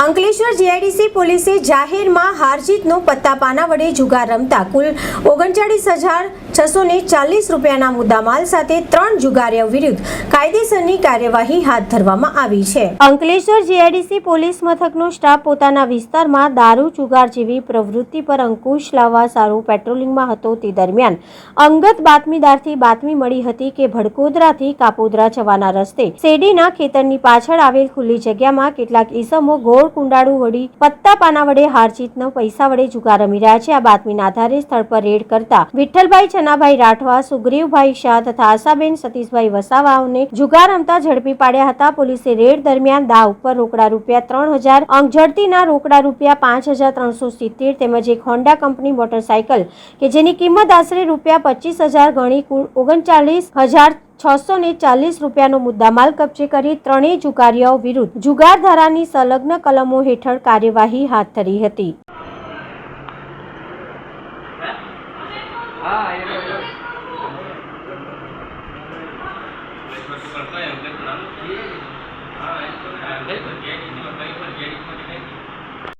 Ankleshwar GIDC પોલીસે જાહેરમાં હારજીતનો પત્તા પાના વડે જુગાર રમતા કુલ ઓગણચાળીસ હજાર છસો ને ચાલીસ રૂપિયાના મુદ્દામાલ સાથે ત્રણ જુગારીઓ વિરુદ્ધ કાયદેસરની કાર્યવાહી હાથ ધરવામાં આવી છે. અંકલેશ્વર જીઆઈડીસી પોલીસ મથકનો સ્ટાફ પોતાના વિસ્તારમાં દારૂ, જુગાર જેવી પ્રવૃત્તિ પર અંકુશ લાવવા સારું પેટ્રોલિંગમાં હતો તે દરમિયાન અંગત બાતમીદારથી બાતમી મળી હતી કે ભડકોદરાથી કાપોદરા જવાના રસ્તે શેરડીના ખેતરની પાછળ આવેલ ખુલ્લી જગ્યામાં કેટલાક ઈસમો ગોળ કુંડાળું વળી પત્તા પાના વડે હારજીતનો પૈસા વડે જુગાર રમી રહ્યા છે. આ બાતમીના આધારે સ્થળ પર રેડ કરતા વિઠ્ઠલભાઈ છનાભાઈ રાઠવા, સુગ્રીવભાઈ શાહ તથા આશાબેન સતીશભાઈ વસાવાઓને જુગાર રમતા ઝડપી પાડ્યા હતા. પોલીસે રેડ દરમિયાન દા ઉપર રોકડા રૂપિયા ત્રણ હજાર અંક ઝડતીના રોકડા રૂપિયા પાંચ હજાર ત્રણસો સિત્તેર તેમજ એક હોન્ડા કંપની મોટરસાયકલ કે જેની કિંમત આશરે રૂપિયા પચીસ હજાર ગણી કુલ ઓગણચાલીસ હજાર છસો ને ચાલીસ રૂપિયાનો મુદ્દામાલ કબજે કરી ત્રણેય જુગારીઓ વિરુદ્ધ જુગાર ધારાની સંલગ્ન કલમો હેઠળ કાર્યવાહી હાથ ધરી હતી. હા એ. કરતો એમ કે હા એ તો